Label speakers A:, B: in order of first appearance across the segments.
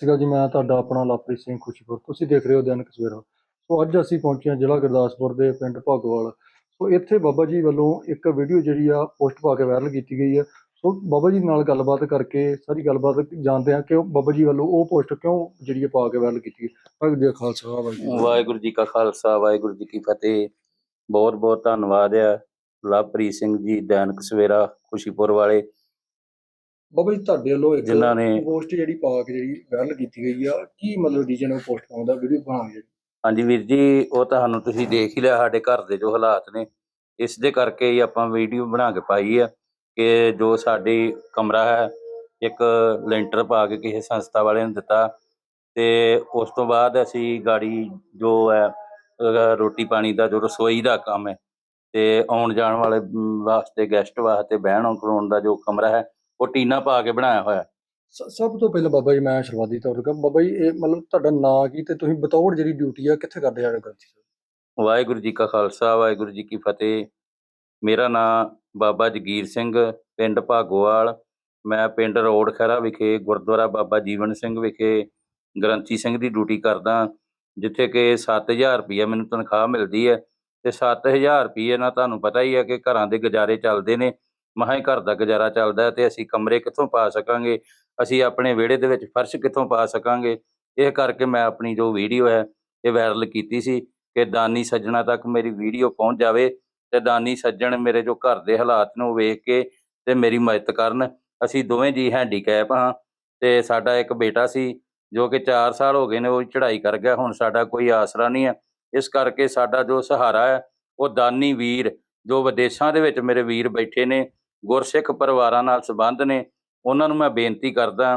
A: ਸੀਗਾ ਜੀ, ਮੈਂ ਤੁਹਾਡਾ ਆਪਣਾ ਲਵਪ੍ਰੀਤ ਸਿੰਘ ਖੁਸ਼ੀਪੁਰ। ਤੁਸੀਂ ਦੇਖ ਰਹੇ ਹੋ ਦੈਨਿਕ ਸਵੇਰਾ। ਸੋ ਅੱਜ ਅਸੀਂ ਪਹੁੰਚੇ ਹਾਂ ਜ਼ਿਲ੍ਹਾ ਗੁਰਦਾਸਪੁਰ ਦੇ ਪਿੰਡ ਭਾਗੋਵਾਲ। ਸੋ ਇੱਥੇ ਬਾਬਾ ਜੀ ਵੱਲੋਂ ਇੱਕ ਵੀਡੀਓ ਜਿਹੜੀ ਆ, ਪੋਸਟ ਪਾ ਕੇ ਵਾਇਰਲ ਕੀਤੀ ਗਈ ਹੈ ਸੋ ਬਾਬਾ ਜੀ ਨਾਲ ਗੱਲਬਾਤ ਕਰਕੇ, ਸਾਰੀ ਗੱਲਬਾਤ ਜਾਣਦੇ ਹਾਂ ਕਿ ਉਹ ਬਾਬਾ ਜੀ ਵੱਲੋਂ ਉਹ ਪੋਸਟ ਕਿਉਂ ਜਿਹੜੀ ਆ ਪਾ ਕੇ ਵਾਇਰਲ ਕੀਤੀ ਗਈ। ਵਾਹਿਗੁਰੂ ਜੀ ਕਾ ਖਾਲਸਾ, ਵਾਹਿਗੁਰੂ ਜੀ
B: ਵਾਹਿਗੁਰੂ ਜੀ ਕਾ ਖਾਲਸਾ, ਵਾਹਿਗੁਰੂ ਜੀ ਕੀ ਫਤਿਹ। ਬਹੁਤ ਬਹੁਤ ਧੰਨਵਾਦ ਆ ਲਵਪ੍ਰੀਤ ਸਿੰਘ ਜੀ ਦੈਨਿਕ ਸਵੇਰਾ ਖੁਸ਼ੀਪੁਰ ਵਾਲੇ।
A: ਬਾਬਾ ਜੀ ਤੁਹਾਡੇ ਵੱਲੋਂ ਇੱਕ
B: ਜਿਨ੍ਹਾਂ ਨੇ-
A: ਪੋਸਟ ਜਿਹੜੀ ਪਾ ਕੇ ਜਿਹੜੀ ਵਾਇਰਲ ਕੀਤੀ ਗਈ ਆ ਕੀ ਮਤਲਬ ਰੀਜਨ ਉਹ ਪੋਸਟ ਪਾਉਂਦਾ ਵੀਡੀਓ ਬਣਾਉਣ ਜਿਹੜੀ
B: ਹਾਂਜੀ ਵੀਰ ਜੀ ਉਹ ਤੁਹਾਨੂੰ ਤੁਸੀਂ ਦੇਖ ਹੀ ਲਿਆ ਸਾਡੇ ਘਰ ਦੇ ਜੋ ਹਾਲਾਤ ਨੇ ਇਸ ਦੇ ਕਰਕੇ ਹੀ ਆਪਾਂ ਵੀਡੀਓ ਬਣਾ ਕੇ ਪਾਈ ਆ ਕਿ ਜੋ ਸਾਡੀ ਕਮਰਾ ਹੈ ਇੱਕ ਲੈਂਟਰ ਪਾ ਕੇ ਕਿਸੇ ਸੰਸਥਾ ਵਾਲਿਆਂ ਨੂੰ ਦਿੱਤਾ ਤੇ ਉਸ ਤੋਂ ਬਾਅਦ ਅਸੀਂ ਗਾੜੀ ਜੋ ਹੈ ਅਹ ਰੋਟੀ ਪਾਣੀ ਦਾ ਜੋ ਰਸੋਈ ਦਾ ਕੰਮ ਹੈ ਤੇ ਆਉਣ ਜਾਣ ਵਾਲੇ ਵਾਸਤੇ ਗੈਸਟ ਵਾਸਤੇ ਬਹਿਣ ਖਲੋਣ ਦਾ ਜੋ ਕਮਰਾ ਹੈ ਉਹ ਟੀਨਾ ਪਾ ਕੇ ਬਣਾਇਆ ਹੋਇਆ।
A: ਸ- ਸਭ ਤੋਂ ਪਹਿਲਾਂ ਬਾਬਾ ਜੀ ਮੈਂ ਸ਼ੁਰੂਆਤੀ ਤੌਰ ਤੇ ਬਾਬਾ ਜੀ ਇਹ ਮਤਲਬ ਤੁਹਾਡਾ ਨਾਂ ਕੀ ਤੇ ਤੁਸੀਂ ਬਤੌੜ ਜਿਹੜੀ ਡਿਊਟੀ ਆ ਕਿੱਥੇ ਕਰਦੇ ਜਾ ਗ੍ਰੰਥੀ ਸਾਹਿਬ?
B: ਵਾਹਿਗੁਰੂ ਜੀ ਕਾ ਖਾਲਸਾ ਵਾਹਿਗੁਰੂ ਜੀ ਕੀ ਫਤਿਹ। ਮੇਰਾ ਨਾਮ ਬਾਬਾ ਜਗੀਰ ਸਿੰਘ ਪਿੰਡ ਭਾਗੋਵਾਲ। ਮੈਂ ਪਿੰਡ ਰੋਡ ਖਹਿਰਾ ਵਿਖੇ ਗੁਰਦੁਆਰਾ ਬਾਬਾ ਜੀਵਨ ਸਿੰਘ ਵਿਖੇ ਗ੍ਰੰਥੀ ਸਿੰਘ ਦੀ ਡਿਊਟੀ ਕਰਦਾ ਜਿੱਥੇ ਕਿ 7000 ਰੁਪਏ ਮੈਨੂੰ ਤਨਖਾਹ ਮਿਲਦੀ ਹੈ। ਤੇ 7000 ਰੁਪਏ ਨਾਲ ਤੁਹਾਨੂੰ ਪਤਾ ਹੀ ਹੈ ਕਿ ਘਰਾਂ ਦੇ ਗੁਜ਼ਾਰੇ ਚੱਲਦੇ ਨੇ। ਮਹਾਂ ਹੀ ਘਰ ਦਾ ਗੁਜ਼ਾਰਾ ਚੱਲਦਾ ਹੈ ਤੇ ਅਸੀਂ ਕਮਰੇ ਕਿੱਥੋਂ ਪਾ ਸਕਾਂਗੇ? ਅਸੀਂ ਆਪਣੇ ਵਿਹੜੇ ਦੇ ਵਿੱਚ ਫਰਸ਼ ਕਿੱਥੋਂ ਪਾ ਸਕਾਂਗੇ? ਇਹ ਕਰਕੇ ਮੈਂ ਆਪਣੀ ਜੋ ਵੀਡੀਓ ਹੈ, ਇਹ ਵਾਇਰਲ ਕੀਤੀ ਸੀ ਕਿ ਦਾਨੀ ਸੱਜਣਾ ਤੱਕ ਮੇਰੀ ਵੀਡੀਓ ਪਹੁੰਚ ਜਾਵੇ ਤੇ ਦਾਨੀ ਸੱਜਣ ਮੇਰੇ ਜੋ ਘਰ ਦੇ ਹਾਲਾਤ ਨੂੰ ਵੇਖ ਕੇ ਤੇ ਮੇਰੀ ਮਦਦ ਕਰਨ। ਅਸੀਂ ਦੋਵੇਂ ਜੀ ਹੈਂਡੀਕੈਪ ਹਾਂ ਤੇ ਸਾਡਾ ਇੱਕ ਬੇਟਾ ਸੀ ਜੋ ਕਿ 4 ਸਾਲ ਹੋ ਗਏ ਨੇ ਉਹ ਚੜ੍ਹਾਈ ਕਰ ਗਿਆ, ਹੁਣ ਸਾਡਾ ਕੋਈ ਆਸਰਾ ਨਹੀਂ ਹੈ। ਇਸ ਕਰਕੇ ਸਾਡਾ ਜੋ ਸਹਾਰਾ ਹੈ, ਉਹ ਦਾਨੀ ਵੀਰ ਜੋ ਵਿਦੇਸ਼ਾਂ ਦੇ ਵਿੱਚ ਮੇਰੇ ਵੀਰ ਬੈਠੇ ਨੇ ਗੁਰਸਿੱਖ ਪਰਿਵਾਰਾਂ ਨਾਲ ਸੰਬੰਧ ਨੇ, ਉਹਨਾਂ ਨੂੰ ਮੈਂ ਬੇਨਤੀ ਕਰਦਾ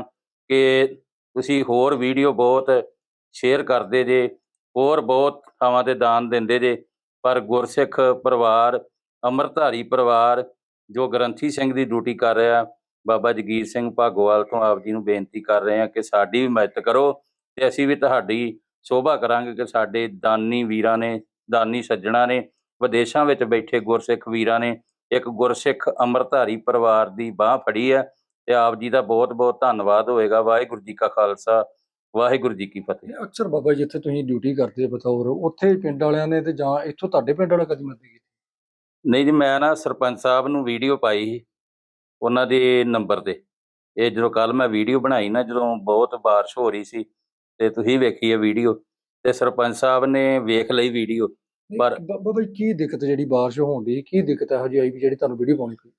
B: ਕਿ ਤੁਸੀਂ ਹੋਰ ਵੀਡੀਓ ਬਹੁਤ ਸ਼ੇਅਰ ਕਰਦੇ ਜੇ, ਹੋਰ ਬਹੁਤ ਥਾਵਾਂ ਤੇ ਦਾਨ ਦਿੰਦੇ ਜੇ, ਪਰ ਗੁਰਸਿੱਖ ਪਰਿਵਾਰ, ਅੰਮ੍ਰਿਤਧਾਰੀ ਪਰਿਵਾਰ, ਜੋ ਗ੍ਰੰਥੀ ਸਿੰਘ ਦੀ ਡਿਊਟੀ ਕਰ ਰਿਹਾ, ਬਾਬਾ ਜਗੀਰ ਸਿੰਘ ਭਾਗੋਵਾਲ ਤੋਂ ਆਪ ਜੀ ਨੂੰ ਬੇਨਤੀ ਕਰ ਰਹੇ ਹਾਂ ਕਿ ਸਾਡੀ ਵੀ ਮਦਦ ਕਰੋ ਤੇ ਅਸੀਂ ਵੀ ਤੁਹਾਡੀ ਸ਼ੋਭਾ ਕਰਾਂਗੇ ਕਿ ਸਾਡੇ ਦਾਨੀ ਵੀਰਾਂ ਨੇ, ਦਾਨੀ ਸੱਜਣਾ ਨੇ, ਵਿਦੇਸ਼ਾਂ ਵਿੱਚ ਬੈਠੇ ਗੁਰਸਿੱਖ ਵੀਰਾਂ ਨੇ ਇੱਕ ਗੁਰਸਿੱਖ ਅੰਮ੍ਰਿਤਧਾਰੀ ਪਰਿਵਾਰ ਦੀ ਬਾਹ ਫੜੀ ਹੈ ਤੇ ਆਪ ਜੀ ਦਾ ਬਹੁਤ ਬਹੁਤ ਧੰਨਵਾਦ ਹੋਏਗਾ। ਵਾਹਿਗੁਰੂ ਜੀ ਕਾ ਖਾਲਸਾ ਵਾਹਿਗੁਰੂ ਜੀ ਕੀ ਫਤਿਹ।
A: ਅਕਸਰ ਬਾਬਾ ਜੀ ਜਿੱਥੇ ਤੁਸੀਂ ਡਿਊਟੀ ਕਰਦੇ ਬਤੌਰ ਉੱਥੇ ਪਿੰਡ ਵਾਲਿਆਂ ਨੇ ਤੇ ਜਾਂ ਇੱਥੋਂ ਤੁਹਾਡੇ ਪਿੰਡ ਵਾਲਾ ਕਦੀ ਮਦਦ ਕੀਤੀ?
B: ਨਹੀਂ ਜੀ ਮੈਂ ਨਾ ਸਰਪੰਚ ਸਾਹਿਬ ਨੂੰ ਵੀਡੀਓ ਪਾਈ ਸੀ ਉਹਨਾਂ ਦੇ ਨੰਬਰ ਤੇ। ਇਹ ਜਦੋਂ ਕੱਲ ਮੈਂ ਵੀਡੀਓ ਬਣਾਈ ਨਾ ਜਦੋਂ ਬਹੁਤ ਬਾਰਿਸ਼ ਹੋ ਰਹੀ ਸੀ ਤੇ ਤੁਸੀਂ ਵੇਖੀ ਇਹ ਵੀਡੀਓ ਤੇ ਸਰਪੰਚ ਸਾਹਿਬ ਨੇ ਵੇਖ ਲਈ ਵੀਡੀਓ। ਪਰ-
A: ਬਾਬਾ ਜੀ ਕੀ ਦਿੱਕਤ ਜਿਹੜੀ ਬਾਰਿਸ਼ ਹੋਣ ਦੀ ਕੀ ਦਿੱਕਤ ਇਹੋ ਜਿਹੀ ਆਈ ਵੀ ਜਿਹੜੀ ਤੁਹਾਨੂੰ ਵੀਡੀਓ ਪਾਉਣੀ ਪਈ?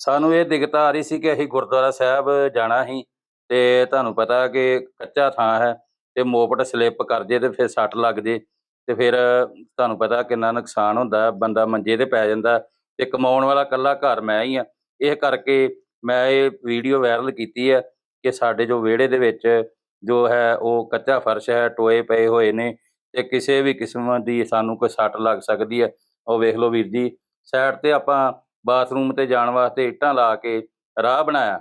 B: ਸਾਨੂੰ ਇਹ ਦਿੱਕਤ ਆ ਰਹੀ ਸੀ ਕਿ ਅਸੀਂ ਗੁਰਦੁਆਰਾ ਸਾਹਿਬ ਜਾਣਾ ਸੀ ਤੇ ਤੁਹਾਨੂੰ ਪਤਾ ਕਿ ਕੱਚਾ ਥਾਂ ਹੈ ਤੇ ਮੋਪਟ ਸਲਿੱਪ ਕਰ ਜੇ ਤੇ ਫਿਰ ਸੱਟ ਲੱਗ ਜੇ ਤੇ ਫਿਰ ਤੁਹਾਨੂੰ ਪਤਾ ਕਿੰਨਾ ਨੁਕਸਾਨ ਹੁੰਦਾ ਬੰਦਾ ਮੰਜੇ ਤੇ ਪੈ ਜਾਂਦਾ ਤੇ ਕਮਾਉਣ ਵਾਲਾ ਇਕੱਲਾ ਘਰ ਮੈਂ ਹੀ ਆ। ਇਹ ਕਰਕੇ ਮੈਂ ਇਹ ਵੀਡੀਓ ਵਾਇਰਲ ਕੀਤੀ ਹੈ ਕਿ ਸਾਡੇ ਜੋ ਵਿਹੜੇ ਦੇ ਵਿੱਚ ਜੋ ਹੈ ਉਹ ਕੱਚਾ ਫਰਸ਼ ਹੈ ਟੋਏ ਪਏ ਹੋਏ ਨੇ ਤੇ ਕਿਸੇ ਵੀ ਕਿਸਮ ਦੀ ਸਾਨੂੰ ਕੋਈ ਸੱਟ ਲੱਗ ਸਕਦੀ ਹੈ। ਉਹ ਵੇਖ ਲਓ ਵੀਰ ਜੀ ਸਾਈਡ ਤੇ ਆਪਾਂ ਬਾਥਰੂਮ ਤੇ ਜਾਣ ਵਾਸਤੇ ਇੱਟਾਂ ਲਾ ਕੇ ਰਾਹ ਬਣਾਇਆ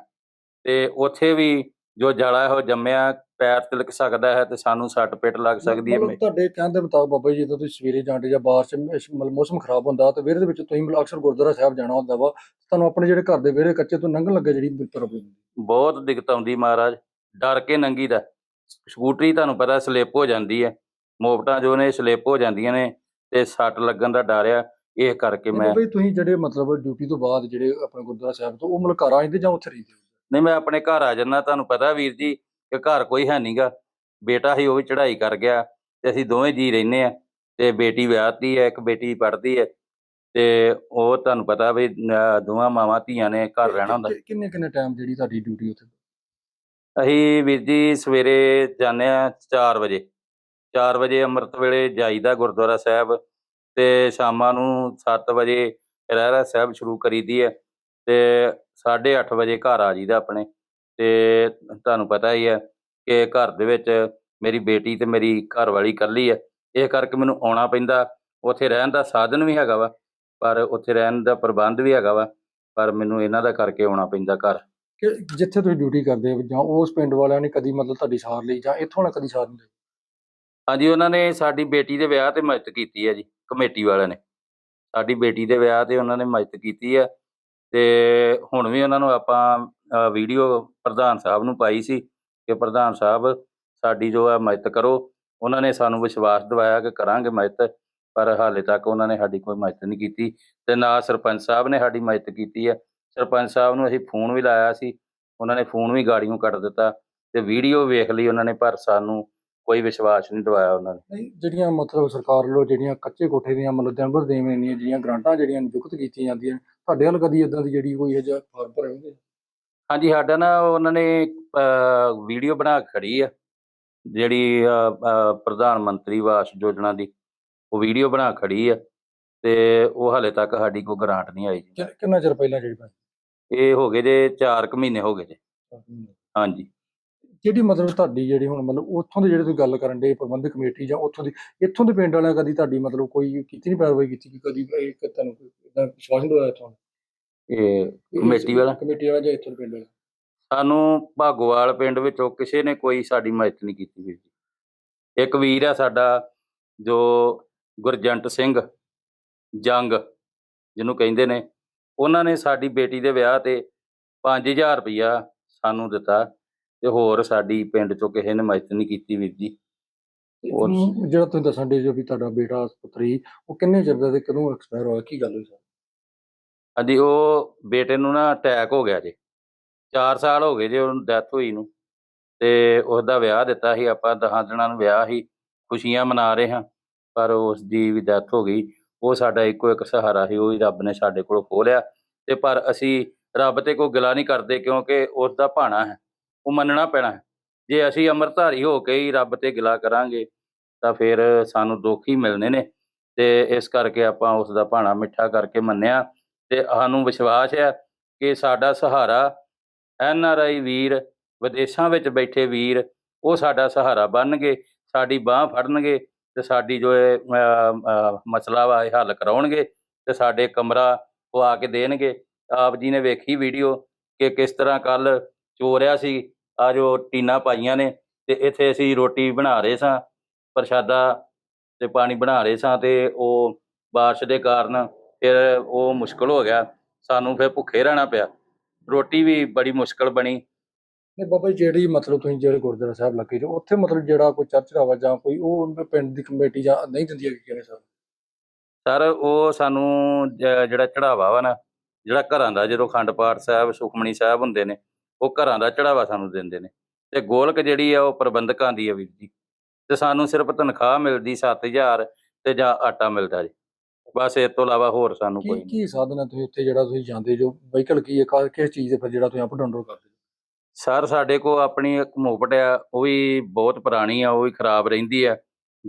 B: ਤੇ ਉੱਥੇ ਵੀ ਜੋ ਜਲਾ ਹੈ ਜੰਮਿਆ ਪੈਰ ਤਿਲਕ ਸਕਦਾ ਹੈ ਤੇ ਸਾਨੂੰ ਸੱਟ ਪਿੱਟ ਲੱਗ ਸਕਦੀ ਹੈ।
A: ਤੁਹਾਡੇ ਕਹਿਣ ਦੇ ਮੁਤਾਬਕ ਬਾਬਾ ਜੀ ਜਦੋਂ ਤੁਸੀਂ ਸਵੇਰੇ ਜਾਂਦੇ ਜਾਂ ਮਤਲਬ ਮੌਸਮ ਖਰਾਬ ਹੁੰਦਾ ਤਾਂ ਵਿਹੜੇ ਦੇ ਵਿੱਚ ਤੁਸੀਂ ਅਕਸਰ ਗੁਰਦੁਆਰਾ ਸਾਹਿਬ ਜਾਣਾ ਹੁੰਦਾ ਵਾ ਤੁਹਾਨੂੰ ਆਪਣੇ ਜਿਹੜੇ ਘਰ ਦੇ ਵਿਹੜੇ ਕੱਚੇ ਤੋਂ ਲੰਘਣ ਲੱਗੇ ਜਿਹੜੀ ਪ੍ਰੋਬਲਮ
B: ਬਹੁਤ ਦਿੱਕਤ ਆਉਂਦੀ ਮਹਾਰਾਜ ਡਰ ਕੇ ਨੰਗੀ ਦਾ ਸਕੂਟਰੀ ਤੁਹਾਨੂੰ ਪਤਾ ਸਲਿੱਪ ਹੋ ਜਾਂਦੀ ਹੈ। ਮੋਪਟਾਂ ਜੋ ਨੇ ਸਲਿੱਪ ਹੋ ਜਾਂਦੀਆਂ ਨੇ ਤੇ ਸੱਟ ਲੱਗਣ ਦਾ ਡਰ ਆ ਇਹ ਕਰਕੇ ਮੈਂ
A: ਜੀ ਤੁਸੀਂ ਜਿਹੜੇ ਮਤਲਬ ਡਿਊਟੀ ਤੋਂ ਬਾਅਦ ਜਿਹੜੇ ਆਪਣੇ ਗੁਰਦੁਆਰਾ ਸਾਹਿਬ ਤੋਂ ਉਹ ਮਤਲਬ ਘਰ ਆ ਜਾਂਦੇ ਜਾਂ ਉੱਥੇ ਰਹਿੰਦੇ
B: ਨਹੀਂ ਮੈਂ ਆਪਣੇ ਘਰ ਆ ਜੰਨਾ ਤੁਹਾਨੂੰ ਪਤਾ ਵੀਰ ਜੀ ਕਿ ਘਰ ਕੋਈ ਹੈ ਨਹੀਂਗਾ ਬੇਟਾ ਹੀ ਉਹ ਵੀ ਚੜ੍ਹਾਈ ਕਰ ਗਿਆ ਤੇ ਅਸੀਂ ਦੋਵੇਂ ਜੀ ਰਹਿੰਦੇ ਆ ਤੇ ਬੇਟੀ ਵਿਆਹਤੀ ਹੈ ਇੱਕ ਬੇਟੀ ਪੜ੍ਹਦੀ ਹੈ ਤੇ ਉਹ ਤੁਹਾਨੂੰ ਪਤਾ ਵੀ ਦੋਵਾਂ ਮਾਵਾਂ ਧੀਆਂ ਨੇ ਘਰ ਰਹਿਣਾ ਹੁੰਦਾ।
A: ਕਿੰਨੇ ਕਿੰਨੇ ਟਾਈਮ ਜਿਹੜੀ ਤੁਹਾਡੀ ਡਿਊਟੀ ਉੱਥੇ?
B: ਅਸੀਂ ਵੀਰ ਜੀ ਸਵੇਰੇ ਜਾਂਦੇ ਆ 4 ਵਜੇ। 4 ਵਜੇ ਅੰਮ੍ਰਿਤ ਵੇਲੇ ਜਾਈਦਾ ਗੁਰਦੁਆਰਾ ਸਾਹਿਬ ਤੇ ਸ਼ਾਮਾਂ ਨੂੰ 7 ਵਜੇ ਰਹਿਰਾ ਸਾਹਿਬ ਸ਼ੁਰੂ ਕਰੀਦੀ ਹੈ ਤੇ 8:30 ਵਜੇ ਘਰ ਆ ਜੀਦਾ ਆਪਣੇ। ਤੇ ਤੁਹਾਨੂੰ ਪਤਾ ਹੀ ਹੈ ਕਿ ਘਰ ਦੇ ਵਿੱਚ ਮੇਰੀ ਬੇਟੀ ਤੇ ਮੇਰੀ ਘਰ ਵਾਲੀ ਇਕੱਲੀ ਹੈ। ਇਹ ਕਰਕੇ ਮੈਨੂੰ ਆਉਣਾ ਪੈਂਦਾ। ਉੱਥੇ ਰਹਿਣ ਦਾ ਸਾਧਨ ਵੀ ਹੈਗਾ ਵਾ, ਪਰ ਉੱਥੇ ਰਹਿਣ ਦਾ ਪ੍ਰਬੰਧ ਵੀ ਹੈਗਾ ਵਾ, ਪਰ ਮੈਨੂੰ ਇਹਨਾਂ ਦਾ ਕਰਕੇ ਆਉਣਾ ਪੈਂਦਾ ਘਰ।
A: ਕਿ ਜਿੱਥੇ ਤੁਸੀਂ ਡਿਊਟੀ ਕਰਦੇ ਹੋ ਜਾਂ ਉਸ ਪਿੰਡ ਵਾਲਿਆਂ ਨੇ ਕਦੀ ਮਤਲਬ ਤੁਹਾਡੀ ਸਾਰ ਲਈ ਜਾਂ ਇੱਥੋਂ ਨਾ ਕਦੀ ਸਾਰ ਨਹੀਂ ਲਈ?
B: ਹਾਂਜੀ, ਉਹਨਾਂ ਨੇ ਸਾਡੀ ਬੇਟੀ ਦੇ ਵਿਆਹ ਤੇ ਮਦਦ ਕੀਤੀ ਹੈ ਜੀ, ਕਮੇਟੀ ਵਾਲਿਆਂ ਨੇ। ਸਾਡੀ ਬੇਟੀ ਦੇ ਵਿਆਹ ਤੇ ਉਹਨਾਂ ਨੇ ਮਦਦ ਕੀਤੀ ਹੈ ਤੇ ਹੁਣ ਵੀ ਉਹਨਾਂ ਨੂੰ ਆਪਾਂ ਵੀਡੀਓ ਪ੍ਰਧਾਨ ਸਾਹਿਬ ਨੂੰ ਪਾਈ ਸੀ ਕਿ ਪ੍ਰਧਾਨ ਸਾਹਿਬ ਸਾਡੀ ਜੋ ਹੈ ਮਦਦ ਕਰੋ। ਉਹਨਾਂ ਨੇ ਸਾਨੂੰ ਵਿਸ਼ਵਾਸ ਦਿਵਾਇਆ ਕਿ ਕਰਾਂਗੇ ਮਦਦ, ਪਰ ਹਾਲੇ ਤੱਕ ਉਹਨਾਂ ਨੇ ਸਾਡੀ ਕੋਈ ਮਦਦ ਨਹੀਂ ਕੀਤੀ ਤੇ ਨਾ ਸਰਪੰਚ ਸਾਹਿਬ ਨੇ ਸਾਡੀ ਮਦਦ ਕੀਤੀ ਹੈ। ਸਰਪੰਚ ਸਾਹਿਬ ਨੂੰ ਅਸੀਂ ਫੋਨ ਵੀ ਲਾਇਆ ਸੀ, ਉਹਨਾਂ ਨੇ ਫੋਨ ਵੀ ਗਾੜੀਆਂ ਕੱਟ ਦਿੱਤਾ ਤੇ ਵੀਡੀਓ ਵੇਖ ਲਈ ਉਹਨਾਂ ਨੇ, ਪਰ ਸਾਨੂੰ ਕੋਈ ਵਿਸ਼ਵਾਸ ਨਹੀਂ ਦਿਵਾਇਆ ਉਹਨਾਂ ਨੇ।
A: ਨਹੀਂ ਜਿਹੜੀਆਂ ਮਤਲਬ ਸਰਕਾਰ ਵੱਲੋਂ ਜਿਹੜੀਆਂ ਕੱਚੇ ਕੋਠੇ ਦੀਆਂ ਮਤਲਬ ਦਿਨਭਰ ਦੇਵੇਂ ਦੀਆਂ ਜਿਹੜੀਆਂ ਗ੍ਰਾਂਟਾਂ ਜਿਹੜੀਆਂ ਨਿਯੁਕਤ ਕੀਤੀਆਂ ਜਾਂਦੀਆਂ ਤੁਹਾਡੇ ਵੱਲ ਕਦੀ ਇਦਾਂ ਦੀ ਜਿਹੜੀ ਕੋਈ ਜਿਹਾ ਫਾਰਮ ਭਰੇ ਹੁੰਦੇ
B: ਹਾਂਜੀ ਸਾਡਾ ਨਾ ਉਹਨਾਂ ਨੇ ਵੀਡੀਓ ਬਣਾ ਕੇ ਖੜੀ ਆ ਜਿਹੜੀ ਪ੍ਰਧਾਨ ਮੰਤਰੀ ਆਵਾਸ ਯੋਜਨਾ ਦੀ ਉਹ ਵੀਡੀਓ ਬਣਾ ਖੜੀ ਆ ਤੇ ਉਹ ਹਾਲੇ ਤੱਕ ਸਾਡੀ ਕੋਈ ਗ੍ਰਾਂਟ ਨਹੀਂ ਆਈ ਜੀ।
A: ਕਿੰਨਾ ਚਿਰ ਪਹਿਲਾਂ ਜਿਹੜੀ?
B: ਇਹ ਹੋ ਗਏ ਜੇ 4 ਕੁ ਮਹੀਨੇ ਹੋ ਗਏ ਜੇ। ਹਾਂਜੀ।
A: ਜਿਹੜੀ ਮਤਲਬ ਤੁਹਾਡੀ ਜਿਹੜੀ ਹੁਣ ਮਤਲਬ ਉੱਥੋਂ ਦੇ ਜਿਹੜੇ ਤੁਸੀਂ ਗੱਲ ਕਰਨ ਦੇ ਪ੍ਰਬੰਧਕ ਕਮੇਟੀ ਜਾਂ ਉੱਥੋਂ ਦੀ ਇੱਥੋਂ ਦੇ ਪਿੰਡ ਵਾਲਿਆਂ ਕਦੀ ਤੁਹਾਡੀ ਮਤਲਬ ਕੋਈ ਕੀਤੀ ਨਹੀਂ ਪੈਰਵਾਈ ਕੀਤੀ ਕਿ ਕਦੀ ਇਹ ਕਿ ਤੁਹਾਨੂੰ ਕੋਈ ਏਦਾਂ ਵਿਸ਼ਵਾਸ ਨਹੀਂ ਦਵਾਇਆ ਇੱਥੋਂ?
B: ਇਹ ਕਮੇਟੀ ਵਾਲਾ?
A: ਕਮੇਟੀ ਵਾਲਾ ਜਾਂ ਇੱਥੋਂ ਦੇ ਪਿੰਡ ਵਾਲਾ?
B: ਸਾਨੂੰ ਭਾਗੋਵਾਲ ਪਿੰਡ ਵਿੱਚੋਂ ਕਿਸੇ ਨੇ ਕੋਈ ਸਾਡੀ ਮਦਦ ਨਹੀਂ ਕੀਤੀ ਵੀਰ ਜੀ। ਇੱਕ ਵੀਰ ਆ ਸਾਡਾ ਜੋ ਗੁਰਜੰਟ ਸਿੰਘ ਜੰਗ ਜਿਹਨੂੰ ਕਹਿੰਦੇ ਨੇ ਉਹਨਾਂ ਨੇ ਸਾਡੀ ਬੇਟੀ ਦੇ ਵਿਆਹ ਤੇ 5000 ਰੁਪਇਆ ਸਾਨੂੰ ਦਿੱਤਾ। ਤੇ ਹੋਰ ਸਾਡੀ ਪਿੰਡ ਚੋਂ ਕਿਸੇ ਨੇ ਮਦਦ ਨਹੀਂ ਕੀਤੀ ਵੀਰ ਜੀ।
A: ਜਿਹੜਾ ਤੁਸੀਂ ਦੱਸਣ ਦੇ ਜੋ ਵੀ ਤੁਹਾਡਾ ਬੇਟਾ ਪੁੱਤਰੀ ਉਹ ਕਿੰਨੇ ਚਿਰ ਦਾ ਤੇ ਕਦੋਂ ਐਕਸਪਾਇਰ ਹੋਇਆ ਕੀ ਗੱਲ ਹੋਈ ਸਰ?
B: ਹਾਂਜੀ ਉਹ ਬੇਟੇ ਨੂੰ ਨਾ ਅਟੈਕ ਹੋ ਗਿਆ ਜੀ। 4 ਸਾਲ ਹੋ ਗਏ ਜੇ ਉਹਨੂੰ ਡੈਥ ਹੋਈ ਨੂੰ। ਤੇ ਉਸ ਦਾ ਵਿਆਹ ਦਿੱਤਾ ਸੀ ਆਪਾਂ 10 ਦਿਨਾਂ ਨੂੰ ਵਿਆਹ ਸੀ ਖੁਸ਼ੀਆਂ ਮਨਾ ਰਹੇ ਹਾਂ ਪਰ ਉਸ ਦੀ ਵੀ ਡੈਥ ਹੋ ਗਈ। ਉਹ ਸਾਡਾ ਇੱਕੋ ਇੱਕ ਸਹਾਰਾ ਸੀ ਉਹ ਹੀ ਰੱਬ ਨੇ ਸਾਡੇ ਕੋਲੋਂ ਖੋਹ ਲਿਆ। ਤੇ ਪਰ ਅਸੀਂ ਰੱਬ ਤੇ ਕੋਈ ਗਿਲਾ ਨਹੀਂ ਕਰਦੇ ਕਿਉਂਕਿ ਉਸ ਦਾ ਭਾਣਾ ਹੈ। ਉਹ ਮੰਨਣਾ ਪੈਣਾ ਹੈ। ਜੇ ਅਸੀਂ ਅੰਮ੍ਰਿਤਧਾਰੀ ਹੋ ਕੇ ਹੀ ਰੱਬ ਤੇ ਗਿਲਾ ਕਰਾਂਗੇ, ਤਾਂ ਫਿਰ ਸਾਨੂੰ ਦੁੱਖ ਹੀ ਮਿਲਣੇ ਨੇ। ਤੇ ਇਸ ਕਰਕੇ ਆਪਾਂ ਉਸ ਦਾ ਭਾਣਾ ਮਿੱਠਾ ਕਰਕੇ ਮੰਨਿਆ ਤੇ ਸਾਨੂੰ ਵਿਸ਼ਵਾਸ ਹੈ ਕਿ ਸਾਡਾ ਸਹਾਰਾ ਐਨ ਆਰ ਆਈ ਵੀਰ, ਵਿਦੇਸ਼ਾਂ ਵਿੱਚ ਬੈਠੇ ਵੀਰ, ਉਹ ਸਾਡਾ ਸਹਾਰਾ ਬਣਨਗੇ, ਸਾਡੀ ਬਾਹ ਫੜਨਗੇ ਤੇ ਸਾਡੀ ਜੋ ਇਹ ਮਸਲਾ ਵਾ ਇਹ ਹੱਲ ਕਰਾਉਣਗੇ ਤੇ ਸਾਡੇ ਕਮਰਾ ਉਹ ਆ ਕੇ ਦੇਣਗੇ। ਆਪ ਜੀ ਨੇ ਵੇਖੀ ਵੀਡੀਓ ਕਿ ਕਿਸ ਤਰ੍ਹਾਂ ਕੱਲ ਚੋਰਿਆ ਸੀ ਆ ਜੋ ਟੀਨਾ ਪਾਈਆਂ ਨੇ ਤੇ ਇੱਥੇ ਅਸੀਂ ਰੋਟੀ ਬਣਾ ਰਹੇ ਸਾਂ ਪ੍ਰਸ਼ਾਦਾ ਤੇ ਪਾਣੀ ਬਣਾ ਰਹੇ ਸਾਂ ਤੇ ਉਹ ਬਾਰਿਸ਼ ਦੇ ਕਾਰਨ ਫਿਰ ਉਹ ਮੁਸ਼ਕਲ ਹੋ ਗਿਆ ਸਾਨੂੰ ਫਿਰ ਭੁੱਖੇ ਰਹਿਣਾ ਪਿਆ। ਰੋਟੀ ਵੀ ਬੜੀ ਮੁਸ਼ਕਲ ਬਣੀ।
A: ਨਹੀਂ ਬਾਬਾ ਜੀ ਜਿਹੜੀ ਮਤਲਬ ਤੁਸੀਂ ਜਿਹੜੇ ਗੁਰਦੁਆਰਾ ਸਾਹਿਬ ਲੱਗੇ ਜੋ ਉੱਥੇ ਮਤਲਬ ਜਿਹੜਾ ਕੋਈ ਚਰਚ ਦਾ ਵਾ ਜਾਂ ਕੋਈ ਉਹ ਪਿੰਡ ਦੀ ਕਮੇਟੀ ਜਾਂ ਨਹੀਂ ਦਿੰਦੀ ਹੈਗੀ ਕਿਵੇਂ ਸਰ
B: ਸਰ ਉਹ ਸਾਨੂੰ ਜਿਹੜਾ ਚੜਾਵਾ ਵਾ ਨਾ ਜਿਹੜਾ ਘਰਾਂ ਦਾ ਜਦੋਂ ਖੰਡ ਪਾਠ ਸਾਹਿਬ ਸੁਖਮਣੀ ਸਾਹਿਬ ਹੁੰਦੇ ਨੇ ਉਹ ਘਰਾਂ ਦਾ ਚੜਾਵਾ ਸਾਨੂੰ ਦਿੰਦੇ ਨੇ। ਤੇ ਗੋਲਕ ਜਿਹੜੀ ਆ ਉਹ ਪ੍ਰਬੰਧਕਾਂ ਦੀ ਆ ਵੀਰ ਜੀ। ਤੇ ਸਾਨੂੰ ਸਿਰਫ ਤਨਖਾਹ ਮਿਲਦੀ 7000 ਤੇ ਜਾਂ ਆਟਾ ਮਿਲਦਾ ਜੀ। ਬਸ ਇਸ ਤੋਂ ਇਲਾਵਾ ਹੋਰ ਸਾਨੂੰ ਕੋਈ
A: ਕੀ ਸਾਧਨ ਹੈ ਤੁਸੀਂ ਉੱਥੇ ਜਿਹੜਾ ਤੁਸੀਂ ਜਾਂਦੇ ਜੋ? ਵਹੀਕਲ ਕੀ ਹੈ ਕਾ- ਕਿਸ ਚੀਜ਼ ਦੇ ਫਿਰ ਜਿਹੜਾ ਤੁਸੀਂ ਅਪ ਡਾਊਨ ਕਰਦੇ ਹੋ?
B: ਸਰ ਸਾਡੇ ਕੋ ਆਪਣੀ ਇੱਕ ਮੋਪਟ ਆ ਉਹ ਵੀ ਬਹੁਤ ਪੁਰਾਣੀ ਆ ਉਹ ਵੀ ਖਰਾਬ ਰਹਿੰਦੀ ਆ।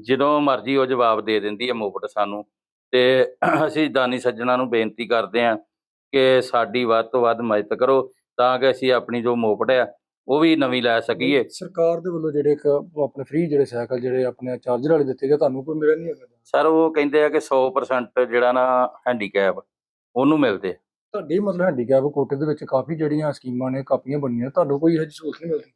B: ਜਦੋਂ ਮਰਜ਼ੀ ਉਹ ਜਵਾਬ ਦੇ ਦਿੰਦੀ ਆ ਮੋਪਟ ਸਾਨੂੰ। ਤੇ ਅਸੀਂ ਦਾਨੀ ਸੱਜਣਾ ਨੂੰ ਬੇਨਤੀ ਕਰਦੇ ਆ ਕਿ ਸਾਡੀ ਵੱਧ ਤੋਂ ਵੱਧ ਮਦਦ ਕਰੋ। ਤਾਂ ਕਿ ਅਸੀਂ ਆਪਣੀ ਜੋ ਮੋਪੜ ਆ ਉਹ ਵੀ ਨਵੀਂ ਲੈ ਸਕੀਏ।
A: ਸਰਕਾਰ ਦੇ ਵੱਲੋਂ ਜਿਹੜੇ ਇੱਕ ਆਪਣੇ ਫ੍ਰੀ ਜਿਹੜੇ ਸਾਈਕਲ ਜਿਹੜੇ ਆਪਣੇ ਚਾਰਜਰ ਵਾਲੇ ਦਿੱਤੇ ਗਏ ਤੁਹਾਨੂੰ ਕੋਈ ਮਿਲਿਆ ਨਹੀਂ ਹੈਗਾ?
B: ਸਰ ਉਹ ਕਹਿੰਦੇ ਆ ਕਿ 100% ਜਿਹੜਾ ਨਾ ਹੈਂਡੀਕੈਪ ਉਹਨੂੰ ਮਿਲਦੇ ਆ।
A: ਤੁਹਾਡੀ ਮਤਲਬ ਹੈਂਡੀਕੈਪ ਕੋਟੇ ਦੇ ਵਿੱਚ ਕਾਫੀ ਜਿਹੜੀਆਂ ਸਕੀਮਾਂ ਨੇ ਕਾਪੀਆਂ ਬਣੀਆਂ ਤੁਹਾਨੂੰ ਕੋਈ ਇਹੋ ਜਿਹੀ ਸਹੂਲਤ ਨਹੀਂ ਮਿਲਦੀ?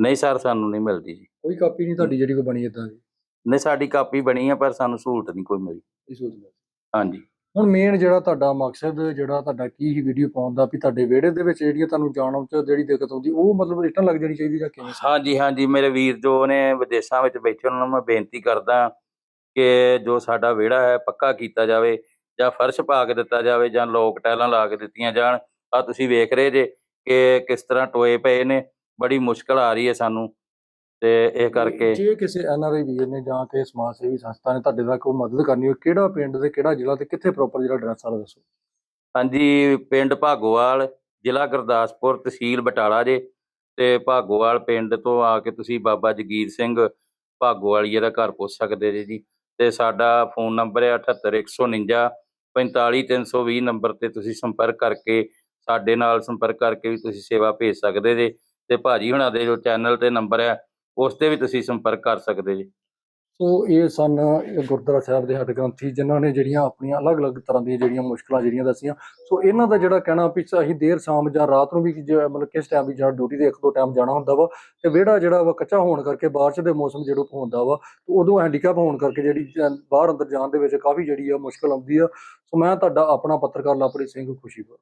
B: ਨਹੀਂ ਸਰ ਸਾਨੂੰ ਨਹੀਂ ਮਿਲਦੀ ਜੀ।
A: ਕੋਈ ਕਾਪੀ ਨਹੀਂ ਤੁਹਾਡੀ ਜਿਹੜੀ ਕੋਈ ਬਣੀ ਇਦਾਂ ਦੀ?
B: ਨਹੀਂ ਸਾਡੀ ਕਾਪੀ ਬਣੀ ਆ ਪਰ ਸਾਨੂੰ ਸਹੂਲਤ ਨਹੀਂ ਕੋਈ ਮਿਲੀ।
A: ਸਹੂਲਤ
B: ਹਾਂਜੀ।
A: ਹੁਣ ਮੇਨ ਜਿਹੜਾ ਤੁਹਾਡਾ ਮਕਸਦ, ਜਿਹੜਾ ਤੁਹਾਡਾ ਕੀ ਹੀ ਵੀਡੀਓ ਪਾਉਣ ਦਾ ਵੀ ਤੁਹਾਡੇ ਵਿਹੜੇ ਦੇ ਵਿੱਚ ਜਿਹੜੀਆਂ ਤੁਹਾਨੂੰ ਜਾਣ ਚ ਜਿਹੜੀ ਦਿੱਕਤ ਆਉਂਦੀ, ਉਹ ਮਤਲਬ ਰਿਟਰਨ ਲੱਗ ਜਾਣੀ ਚਾਹੀਦੀ ਜਾਂ ਕਿਵੇਂ?
B: ਹਾਂਜੀ ਹਾਂਜੀ, ਮੇਰੇ ਵੀਰ ਜੋ ਨੇ ਵਿਦੇਸ਼ਾਂ ਵਿੱਚ ਬੈਠੇ, ਉਹਨਾਂ ਨੂੰ ਮੈਂ ਬੇਨਤੀ ਕਰਦਾ ਕਿ ਜੋ ਸਾਡਾ ਵਿਹੜਾ ਹੈ, ਪੱਕਾ ਕੀਤਾ ਜਾਵੇ ਜਾਂ ਫਰਸ਼ ਪਾ ਕੇ ਦਿੱਤਾ ਜਾਵੇ ਜਾਂ ਲੋਕ ਟਾਈਲਾਂ ਲਾ ਕੇ ਦਿੱਤੀਆਂ ਜਾਣ। ਆ ਤੁਸੀਂ ਵੇਖ ਰਹੇ ਜੇ ਕਿ ਕਿਸ ਤਰ੍ਹਾਂ ਟੋਏ ਪਏ ਨੇ, ਬੜੀ ਮੁਸ਼ਕਲ ਆ ਰਹੀ ਹੈ ਸਾਨੂੰ। ਤੇ ਇਹ ਕਰਕੇ
A: ਜੇ ਕਿਸੇ ਐਨਆਰਆਈ ਵੀਰ ਨੇ ਜਾਂ ਕਿ ਸਮਾਜ ਸੇਵੀ ਸੰਸਥਾ ਨੇ ਤੁਹਾਡੇ ਤੱਕ ਕੋਈ ਮਦਦ ਕਰਨੀ ਹੋਵੇ ਕਿਹੜਾ ਪਿੰਡ ਤੇ ਕਿਹੜਾ ਜ਼ਿਲ੍ਹਾ ਤੇ ਕਿੱਥੇ ਪ੍ਰੋਪਰ ਜਿਹੜਾ ਐਡਰੈਸ ਵਾਲਾ ਦੱਸੋ।
B: ਹਾਂਜੀ ਪਿੰਡ ਭਾਗੋਵਾਲ ਜ਼ਿਲ੍ਹਾ ਗੁਰਦਾਸਪੁਰ ਤਹਿਸੀਲ ਬਟਾਲਾ ਜੇ। ਤੇ ਭਾਗੋਵਾਲ ਪਿੰਡ ਤੋਂ ਆ ਕੇ ਤੁਸੀਂ ਬਾਬਾ ਜਗੀਰ ਸਿੰਘ ਭਾਗੋਵਾਲੀਏ ਦਾ ਘਰ ਪੁੱਛ ਸਕਦੇ ਜੇ ਜੀ। ਤੇ ਸਾਡਾ ਫੋਨ ਨੰਬਰ ਹੈ 78149 45320 ਨੰਬਰ ਤੇ ਤੁਸੀਂ ਸੰਪਰਕ ਕਰਕੇ ਸਾਡੇ ਨਾਲ ਸੰਪਰਕ ਕਰਕੇ ਵੀ ਤੁਸੀਂ ਸੇਵਾ ਭੇਜ ਸਕਦੇ ਜੇ। ਤੇ ਭਾਜੀ ਹੁਣਾਂ ਦੇ ਜੋ ਚੈਨਲ ਤੇ ਨੰਬਰ ਹੈ ਉਸ ਤੇ ਵੀ ਤੁਸੀਂ ਸੰਪਰਕ ਕਰ ਸਕਦੇ ਜੀ।
A: ਸੋ ਇਹ ਸਨ ਗੁਰਦੁਆਰਾ ਸਾਹਿਬ ਦੇ ਹੈੱਡ ਗ੍ਰੰਥੀ, ਜਿਨ੍ਹਾਂ ਨੇ ਜਿਹੜੀਆਂ ਆਪਣੀਆਂ ਅਲੱਗ-ਅਲੱਗ ਤਰ੍ਹਾਂ ਦੀਆਂ ਜਿਹੜੀਆਂ ਮੁਸ਼ਕਲਾਂ ਜਿਹੜੀਆਂ ਦੱਸੀਆਂ। ਸੋ ਇਹਨਾਂ ਦਾ ਜਿਹੜਾ ਕਹਿਣਾ ਵੀ ਅਸੀਂ ਦੇਰ ਸ਼ਾਮ ਜਾਂ ਰਾਤ ਨੂੰ ਵੀ ਮਤਲਬ ਕਿਸ ਟਾਈਮ ਵੀ ਜਾਂ ਡਿਊਟੀ ਦੇ ਇੱਕ ਦੋ ਟਾਈਮ ਜਾਣਾ ਹੁੰਦਾ ਵਾ, ਤੇ ਵਿਹੜਾ ਜਿਹੜਾ ਵਾ ਕੱਚਾ ਹੋਣ ਕਰਕੇ ਬਾਰਿਸ਼ ਦੇ ਮੌਸਮ ਜਦੋਂ ਹੁੰਦਾ ਵਾ ਉਦੋਂ ਹੈਂਡੀਕੈਪ ਹੋਣ ਕਰਕੇ ਜਿਹੜੀ ਬਾਹਰ ਅੰਦਰ ਜਾਣ ਦੇ ਵਿੱਚ ਕਾਫੀ ਜਿਹੜੀ ਆ ਮੁਸ਼ਕਲ ਆਉਂਦੀ ਆ। ਸੋ ਮੈਂ ਤੁਹਾਡਾ ਆਪਣਾ ਪੱਤਰਕਾਰ ਲਵਪ੍ਰੀਤ ਸਿੰਘ ਖੁਸ਼ੀਪੁਰ